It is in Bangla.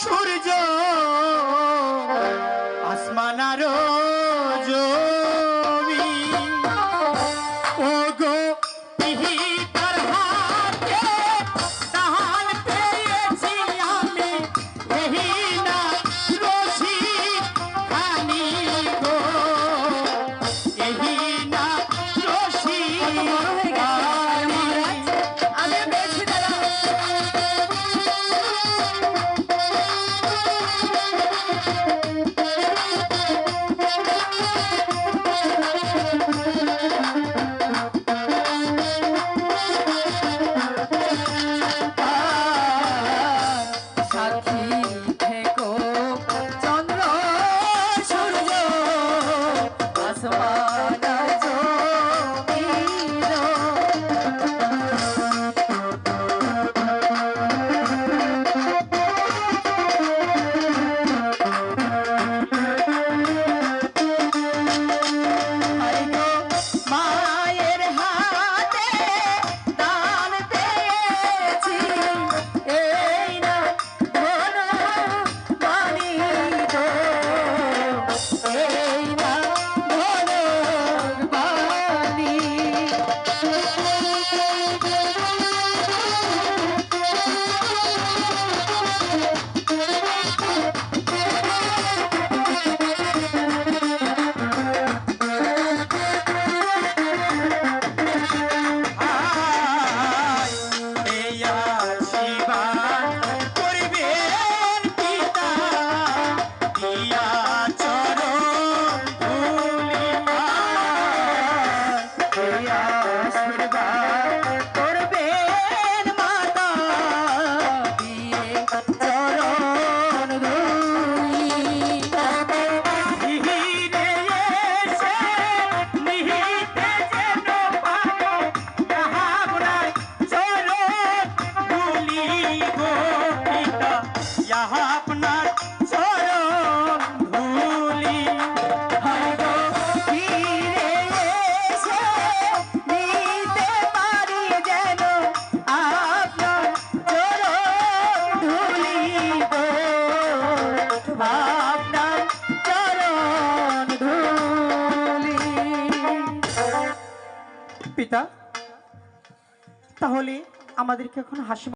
সূর্য Bye. পিতা তাহলে আমাদেরকে এখন হাসি